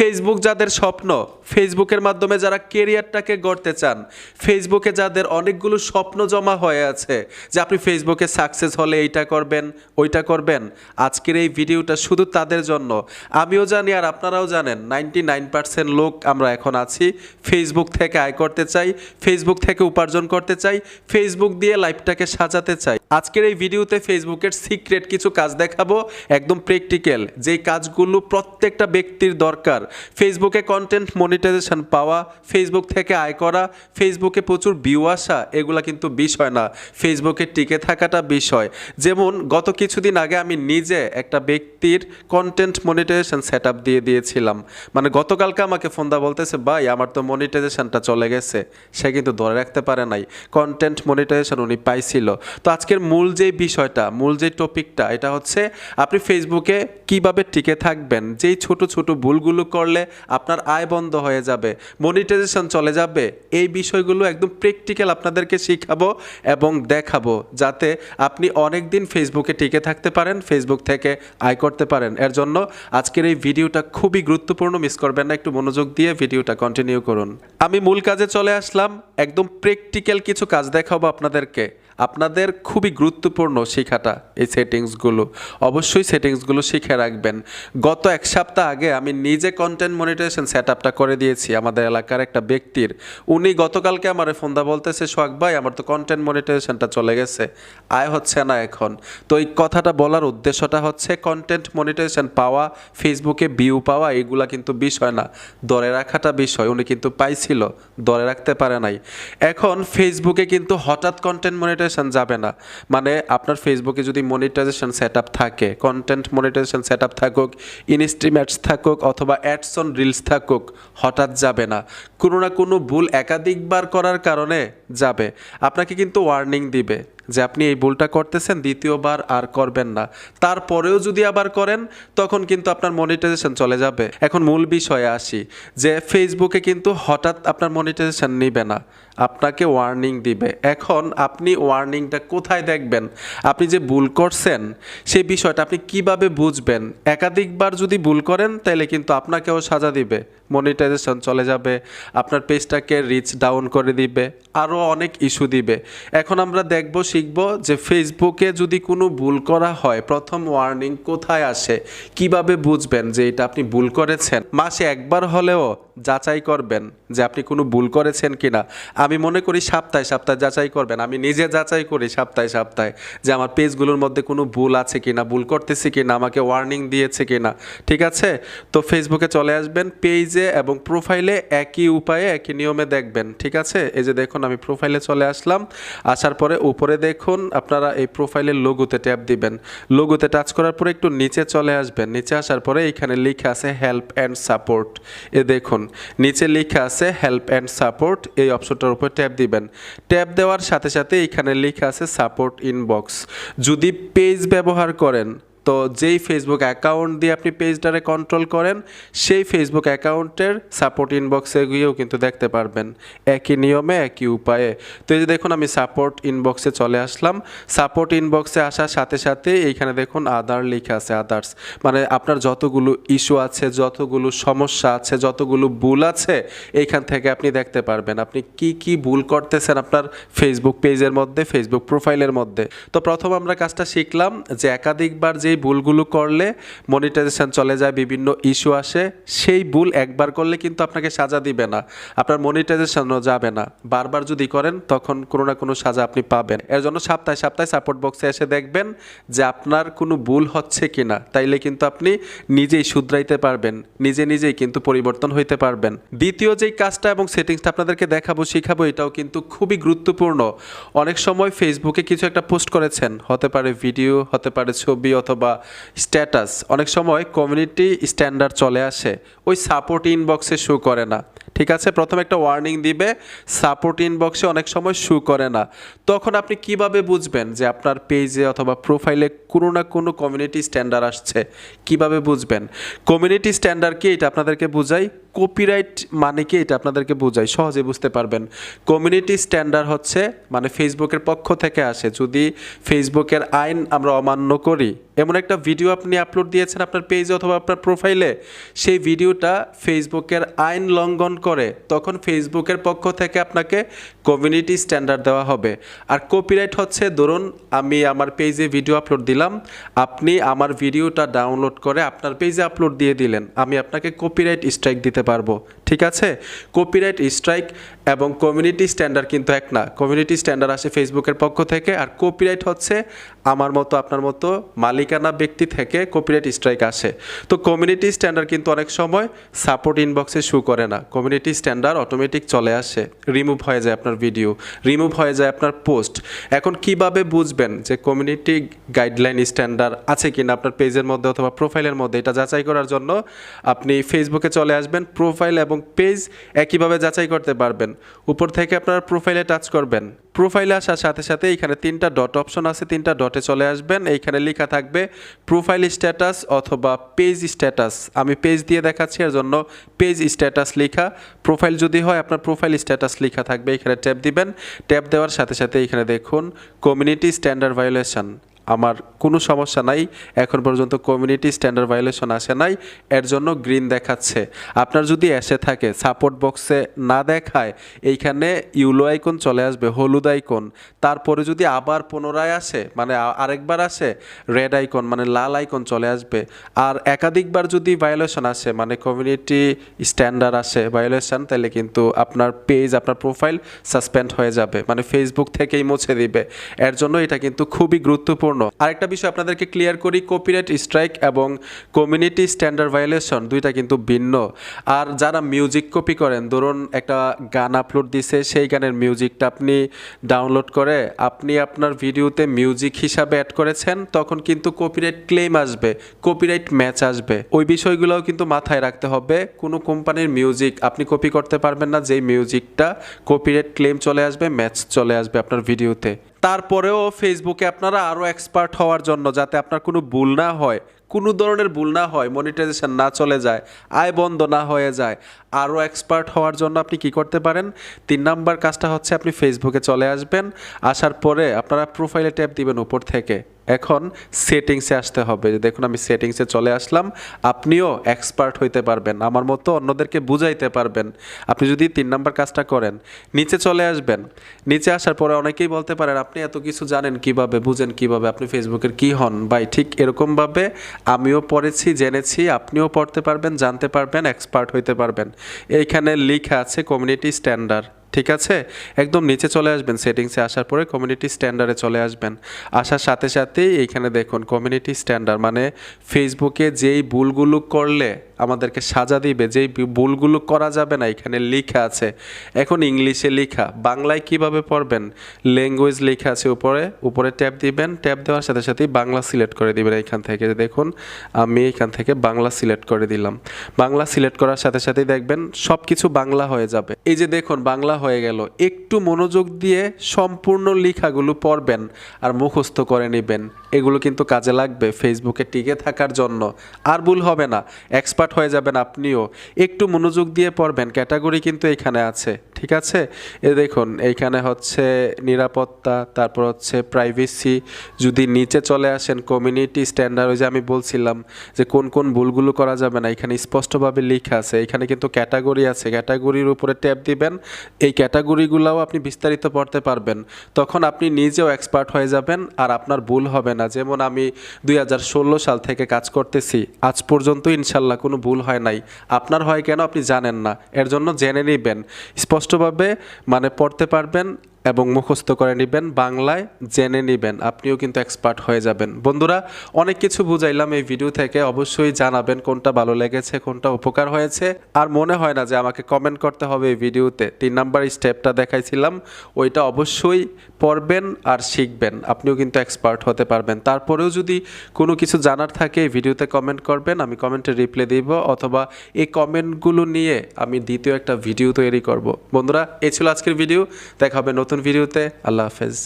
Facebook যাদের স্বপ্ন ফেসবুকের মাধ্যমে যারা কেরিয়ারটাকে গড়তে চান ফেসবুকে যাদের অনেকগুলো স্বপ্ন জমা হয়ে আছে, যে আপনি ফেসবুকে সাকসেস হলে এইটা করবেন, ওইটা করবেন, আজকের এই ভিডিওটা শুধু তাদের জন্য। আমিও জানি আর আপনারাও জানেন নাইনটি নাইন পার্সেন্ট লোক আমরা এখন আছি ফেসবুক থেকে আয় করতে চাই ফেসবুক থেকে উপার্জন করতে চাই ফেসবুক দিয়ে লাইফটাকে সাজাতে চাই। আজকের এই ভিডিওতে ফেসবুকের সিক্রেট কিছু কাজ দেখাবো, একদম প্র্যাকটিক্যাল। যেই কাজগুলো প্রত্যেকটা ব্যক্তির দরকার। ফেসবুকে কন্টেন্ট মনিটাইজেশন পাওয়া, ফেসবুক থেকে আয় করা, ফেসবুকে প্রচুর ভিউ আসা, এগুলা কিন্তু বিষয় না। ফেসবুকে টিকে থাকাটা বিষয়। যেমন, গত কিছুদিন আগে আমি নিজে একটা ব্যক্তির কন্টেন্ট মনিটাইজেশন সেট দিয়ে দিয়েছিলাম। মানে গতকালকে আমাকে ফোন দা বলতেছে, ভাই, আমার তো মনিটাইজেশনটা চলে গেছে। সে কিন্তু ধরে রাখতে পারে নাই। কন্টেন্ট মনিটাইজেশন উনি পাইছিল। তো আজকের মূল যে বিষয়টা, মূল যে টপিকটা এটা হচ্ছে আপনি ফেসবুকে কীভাবে টিকে থাকবেন? যেই ছোট ছোট ভুলগুলো করলে আপনার আয় বন্ধ হয়ে যাবে মনিটাইজেশন চলে যাবে, এই বিষয়গুলো একদম প্র্যাকটিক্যাল আপনাদেরকে শিখাবো এবং দেখাবো, যাতে আপনি অনেক দিন ফেসবুকে টিকে থাকতে পারেন ফেসবুক থেকে আয় করতে পারেন। এর জন্য আজকের এই ভিডিওটা খুবই গুরুত্বপূর্ণ মিস করবেন না, একটু মনোযোগ দিয়ে ভিডিওটা কন্টিনিউ করুন। আমি মূল কাজে চলে আসলাম, একদম প্র্যাকটিক্যাল কিছু কাজ দেখাবো আপনাদেরকে। আপনাদের খুবই গুরুত্বপূর্ণ শেখাটা এই সেটিংসগুলো। অবশ্যই সেটিংসগুলো শিখে রাখবেন। গত এক সপ্তাহ আগে আমি নিজে কন্টেন্ট মনিটাইজেশন সেট আপটা করে দিয়েছি আমাদের এলাকার একটা ব্যক্তির। উনি গতকালকে আমার ফোন দা বলতেছে, সোহাগ ভাই, আমার তো কন্টেন্ট মনিটাইজেশনটা চলে গেছে, আয় হচ্ছে না এখন। তো এই কথাটা বলার উদ্দেশ্যটা হচ্ছে কন্টেন্ট মনিটাইজেশন পাওয়া ফেসবুকে ভিউ পাওয়া, এগুলা কিন্তু বিষয় না। ধরে রাখাটা বিষয়, উনি কিন্তু পাইছিল, ধরে রাখতে পারে নাই। এখন ফেসবুকে কিন্তু হঠাৎ কন্টেন্ট মনিটাইজেশন যাবে না। মানে আপনার ফেসবুকে যদি মনিটাইজেশন সেট আপ থাকে কন্টেন্ট মনিটাইজেশন সেট আপ থাকুক ইনস্ট্রিম অ্যাডস থাকুক অথবা অ্যাডস অন রিলস থাকুক, হঠাৎ যাবে না। কোনো না কোনো ভুল একাধিকবার করার কারণে যাবে। আপনাকে কিন্তু ওয়ার্নিং দিবে। যে আপনি এই ভুলটা করতেছেন, দ্বিতীয়বার আর করবেন না। তারপরেও যদি আবার করেন, তখন কিন্তু আপনার মনিটাইজেশন চলে যাবে। এখন মূল বিষয়ে আসি, যে ফেসবুকে কিন্তু হঠাৎ আপনার মনিটাইজেশন নিবে না। আপনাকে ওয়ার্নিং দিবে। এখন আপনি ওয়ার্নিংটা কোথায় দেখবেন? আপনি যে ভুল করছেন, সেই বিষয়টা আপনি কীভাবে বুঝবেন? একাধিকবার যদি ভুল করেন তাহলে কিন্তু আপনাকেও সাজা দিবে। মনিটাইজেশন চলে যাবে, আপনার পেজটাকে রিচ ডাউন করে দিবে, আরও অনেক ইস্যু দিবে। এখন আমরা দেখব শিখব যে ফেসবুকে যদি কোনো ভুল করা হয়, প্রথম ওয়ার্নিং কোথায় আসে? কীভাবে বুঝবেন যে এটা আপনি ভুল করেছেন? মাসে একবার হলেও যাচাই করবেন যে আপনি কোনো ভুল করেছেন কিনা। আমি মনে করি সপ্তাহে সপ্তাহে যাচাই করবেন। আমি নিজে যাচাই করি সপ্তাহে সপ্তাহে যে আমার পেজগুলোর মধ্যে কোনো ভুল আছে কি না ভুল করতেছি কিনা, আমাকে ওয়ার্নিং দিয়েছে কিনা। ঠিক আছে? তো ফেসবুকে চলে আসবেন পেজে এবং প্রোফাইলে একই উপায়ে, একই নিয়মে দেখবেন। ঠিক আছে? এই যে দেখুন, আমি প্রোফাইলে চলে আসলাম। আসার পরে উপরে দেখুন, আপনারা এই প্রোফাইলের লোগোতে ট্যাপ দিবেন। লোগোতে টাচ করার পরে একটু নিচে চলে আসবেন। নিচে আসার পরে এখানে লিখে আছে হেল্প অ্যান্ড সাপোর্ট এ দেখুন নিচে লেখা আছে হেল্প অ্যান্ড সাপোর্ট এই অপশনটার উপর ট্যাপ দিবেন। ট্যাপ দেওয়ার সাথে সাথে এখানে লেখা আছে সাপোর্ট ইনবক্স যদি পেজ ব্যবহার করেন তো যেই ফেসবুক অ্যাকাউন্ট দিয়ে আপনি পেজটারে কন্ট্রোল করেন, সেই ফেসবুক অ্যাকাউন্টের সাপোর্ট ইনবক্সে গিয়েও কিন্তু দেখতে পারবেন। একই নিয়মে, একই উপায়ে। তো এই যে দেখুন, আমি সাপোর্ট ইনবক্সে চলে আসলাম। সাপোর্ট ইনবক্সে আসার সাথে সাথে এইখানে দেখুন আদার লেখা আছে আদার্স মানে আপনার যতগুলো ইস্যু আছে, যতগুলো সমস্যা আছে, যতগুলো ভুল আছে, এইখান থেকে আপনি দেখতে পারবেন। আপনি কি কি ভুল করতেছেন আপনার ফেসবুক পেজের মধ্যে ফেসবুক প্রোফাইলের মধ্যে? তো প্রথম আমরা কাজটা শিখলাম যে একাধিকবার যেই ভুলগুলো করলে মনিটাইজেশন চলে যায়, বিভিন্ন ইস্যু আসে, সেই ভুল একবার করলে কিন্তু আপনাকে সাজা দিবে না। আপনার মনিটাইজেশনও যাবে না। বারবার যদি করেন, তখন কোনো না কোনো সাজা আপনি পাবেন। এর জন্য সপ্তাহে সপ্তাহে সাপোর্ট বক্সে এসে দেখবেন যে আপনার কোনো ভুল হচ্ছে কিনা। তাইলে কিন্তু আপনি নিজেই শুধরাইতে পারবেন। নিজে নিজেই কিন্তু পরিবর্তন হইতে পারবেন। দ্বিতীয় যেই কাজটা এবং সেটিংসটা আপনাদেরকে দেখাবো, শিখাবো, এটাও কিন্তু খুবই গুরুত্বপূর্ণ। অনেক সময় ফেসবুকে কিছু একটা পোস্ট করেছেন। হতে পারে ভিডিও হতে পারে ছবি অথবা স্ট্যাটাস অনেক সময় কমিউনিটি স্ট্যান্ডার্ড চলে আসে। ওই সাপোর্ট ইনবক্সে শো করে না। ঠিক আছে? প্রথম একটা ওয়ার্নিং দিবে সাপোর্ট ইনবক্সে অনেক সময় শু করে না। তখন আপনি কীভাবে বুঝবেন যে আপনার পেজে অথবা প্রোফাইলে কোনো না কোনো কমিউনিটি স্ট্যান্ডার্ড আসছে? কীভাবে বুঝবেন? কমিউনিটি স্ট্যান্ডার্ড কি? এটা আপনাদেরকে বুঝাই। কপিরাইট মানে কি? এটা আপনাদেরকে বুঝাই। সহজে বুঝতে পারবেন। কমিউনিটি স্ট্যান্ডার্ড হচ্ছে মানে ফেসবুকের পক্ষ থেকে আসে। যদি ফেসবুকের আইন আমরা অমান্য করি, এমন একটা ভিডিও আপনি আপলোড দিয়েছেন আপনার পেজে অথবা আপনার প্রোফাইলে সেই ভিডিওটা ফেসবুকের আইন লঙ্ঘন করে, তখন ফেসবুকের পক্ষ থেকে আপনাকে কমিউনিটি স্ট্যান্ডার্ড দেওয়া হবে। আর কপিরাইট হচ্ছে, ধরুন, আমি আমার পেজে ভিডিও আপলোড দিলাম, আপনি আমার ভিডিওটা ডাউনলোড করে আপনার পেজে আপলোড দিয়ে দিলেন, আমি আপনাকে কপিরাইট স্ট্রাইক দিতে পারব। ঠিক আছে? কপিরাইট স্ট্রাইক এবং কমিউনিটি স্ট্যান্ডার্ড কিন্তু এক না। কমিউনিটি স্ট্যান্ডার্ড আসে ফেসবুকের পক্ষ থেকে আর কপিরাইট হচ্ছে আমার মতো, আপনার মতো মালিকানা ব্যক্তি থেকে কপিরাইট স্ট্রাইক আসে। তো কমিউনিটি স্ট্যান্ডার্ড কিন্তু অনেক সময় সাপোর্ট ইনবক্সে শু করে না। কমিউনিটি স্ট্যান্ডার্ড অটোমেটিক চলে আসে। রিমুভ হয়ে যায় আপনার ভিডিও রিমুভ হয়ে যায় আপনার পোস্ট এখন কীভাবে বুঝবেন যে কমিউনিটি গাইডলাইন স্ট্যান্ডার্ড আছে কিনা আপনার পেজের মধ্যে অথবা প্রোফাইলের মধ্যে? এটা যাচাই করার জন্য আপনি ফেসবুকে চলে আসবেন প্রোফাইল এবং পেজ একইভাবে যাচাই করতে পারবেন। উপর থেকে আপনার প্রোফাইলে টাচ করবেন। প্রোফাইলে আসার সাথে সাথে এখানে তিনটা ডট অপশন আছে, তিনটা ডটে চলে আসবেন। এইখানে লেখা থাকবে প্রোফাইল স্ট্যাটাস অথবা পেজ স্ট্যাটাস আমি পেজ দিয়ে দেখাচ্ছি, এর জন্য পেজ স্ট্যাটাস লেখা। প্রোফাইল যদি হয়, আপনার প্রোফাইল স্ট্যাটাস লেখা থাকবে। এখানে ট্যাপ দিবেন। ট্যাপ দেওয়ার সাথে সাথে এখানে দেখুন কমিউনিটি স্ট্যান্ডার্ড ভায়োলেশন আমার কোনো সমস্যা নাই। এখন পর্যন্ত কমিউনিটি স্ট্যান্ডার্ড ভায়োলেশন আসে নাই। এর জন্য গ্রিন দেখাচ্ছে। আপনার যদি এসে থাকে সাপোর্ট বক্সে না দেখায়, এইখানে ইউলো আইকন চলে আসবে, হলুদ আইকন তারপরে যদি আবার পুনরায় আসে মানে আরেকবার আসে রেড আইকন মানে লাল আইকন চলে আসবে। আর একাধিকবার যদি ভায়োলেশন আসে মানে কমিউনিটি স্ট্যান্ডার্ড আসে ভায়োলেশন তাহলে কিন্তু আপনার পেজ আপনার প্রোফাইল সাসপেন্ড হয়ে যাবে। মানে ফেসবুক থেকেই মুছে দিবে। এর জন্য এটা কিন্তু খুবই গুরুত্বপূর্ণ। আরেকটা বিষয় আপনাদেরকে ক্লিয়ার করি কপিরাইট স্ট্রাইক এবং কমিউনিটি স্ট্যান্ডার্ড ভায়োলেশন দুইটা কিন্তু ভিন্ন। আর যারা মিউজিক কপি করেন, ধরুন একটা গান আপলোড দিছে, সেই গানের মিউজিকটা আপনি ডাউনলোড করে, আপনি আপনার ভিডিওতে মিউজিক হিসাবে অ্যাড করেছেন, তখন কিন্তু কপিরাইট ক্লেম আসবে কপিরাইট ম্যাচ আসবে। ওই বিষয়গুলোও কিন্তু মাথায় রাখতে হবে, কোনো কোম্পানির মিউজিক আপনি কপি করতে পারবেন না, যেই মিউজিকটা কপিরাইট ক্লেম চলে আসবে ম্যাচ চলে আসবে আপনার ভিডিওতে তারপরেও ফেসবুকে আপনারা আরও এক্সপার্ট হওয়ার জন্য যাতে আপনার কোনো ভুল না হয়, কোনো ধরনের ভুল না হয় মনিটাইজেশন না চলে যায়, আয় বন্ধ না হয়ে যায় আরও এক্সপার্ট হওয়ার জন্য আপনি কি করতে পারেন? তিন নাম্বার কাজটা হচ্ছে আপনি ফেসবুকে চলে আসবেন, আসার পরে আপনারা প্রোফাইলে ট্যাপ দিবেন উপর থেকে। এখন সেটিংসে আসতে হবে। দেখুন, আমি সেটিংসে চলে আসলাম, আপনিও এক্সপার্ট হইতে পারবেন, আমার মতো অন্যদেরকে বুঝাইতে পারবেন। আপনি যদি তিন নাম্বার কাজটা করেন, নিচে চলে আসবেন। নিচে আসার পরে অনেকেই বলতে পারেন, আপনি এত কিছু জানেন কীভাবে, বুঝেন কীভাবে, আপনি ফেসবুকের কি হন? ভাই, ঠিক এরকমভাবে আমিও পড়েছি, জেনেছি, আপনিও পড়তে পারবেন, জানতে পারবেন এক্সপার্ট হইতে পারবেন। এইখানে লেখা আছে কমিউনিটি স্ট্যান্ডার্ড ঠিক আছে? একদম নিচে চলে আসবেন সেটিংসে আসার পরে কমিউনিটি স্ট্যান্ডার্ডে চলে আসবেন। আসার সাথে সাথেই এইখানে দেখুন কমিউনিটি স্ট্যান্ডার্ড মানে ফেসবুকে যেই ভুলগুলো করলে আমাদেরকে সাজা দিবে, যেই ভুলগুলো করা যাবে না, এখানে লেখা আছে। এখন ইংলিশে লেখা। বাংলায় কীভাবে পড়বেন? ল্যাঙ্গুয়েজ লেখা আছে উপরে উপরে ট্যাপ দিবেন ট্যাপ দেওয়ার সাথে সাথেই বাংলা সিলেক্ট করে দিবেন এখান থেকে। দেখুন, আমি এখান থেকে বাংলা সিলেক্ট করে দিলাম। বাংলা সিলেক্ট করার সাথে সাথেই দেখবেন সব কিছু বাংলা হয়ে যাবে। এই যে দেখুন, বাংলা হয়ে গেল। একটু মনোযোগ দিয়ে সম্পূর্ণ লেখাগুলো পড়বেন আর মুখস্থ করে নেবেন। এগুলো কিন্তু কাজে লাগবে ফেসবুকে টিকে থাকার জন্য। আর ভুল হবে না, এক্সপার্ট হয়ে যাবেন আপনিও। একটু মনোযোগ দিয়ে পড়বেন, ক্যাটাগরি কিন্তু এখানে আছে। ঠিক আছে? এ দেখুন, এইখানে হচ্ছে নিরাপত্তা, তারপর হচ্ছে প্রাইভেসি যদি নিচে চলে আসেন কমিউনিটি স্ট্যান্ডার্ড ওই যে আমি বলছিলাম যে কোন কোন ভুলগুলো করা যাবে না, এখানে স্পষ্টভাবে লেখা আছে। এখানে কিন্তু ক্যাটাগরি আছে। ক্যাটাগরির উপরে ট্যাপ দিবেন, এই ক্যাটাগরিগুলোও আপনি বিস্তারিত পড়তে পারবেন। তখন আপনি নিজেও এক্সপার্ট হয়ে যাবেন আর আপনার ভুল হবে না। যেমন আমি দুই হাজার ষোলো সাল থেকে কাজ করতেছি, আজ পর্যন্ত ইনশাল্লাহ কোনো ভুল হয় নাই। আপনার হয় কেন আপনি জানেন না। এর জন্য জেনে নেবেন। স্পষ্টভাবে মানে পড়তে পারবেন এবং মুখস্থ করে নেবেন, বাংলায় জেনে নেবেন। আপনিও কিন্তু এক্সপার্ট হয়ে যাবেন। বন্ধুরা, অনেক কিছু বুঝাইলাম এই ভিডিও থেকে। অবশ্যই জানাবেন কোনটা ভালো লেগেছে, কোনটা উপকার হয়েছে। আর মনে হয় না যে আমাকে কমেন্ট করতে হবে এই ভিডিওতে তিন নাম্বার স্টেপটা দেখাইছিলাম, ওইটা অবশ্যই পড়বেন আর শিখবেন। আপনিও কিন্তু এক্সপার্ট হতে পারবেন। তারপরেও যদি কোনো কিছু জানার থাকে, এই ভিডিওতে কমেন্ট করবেন, আমি কমেন্টে রিপ্লাই দিব, অথবা এই কমেন্টগুলো নিয়ে আমি দ্বিতীয় একটা ভিডিও তৈরি করব। বন্ধুরা, এই ছিল আজকের ভিডিও দেখা হবে নতুন ভিডিওতে আল্লাহ হাফেজ।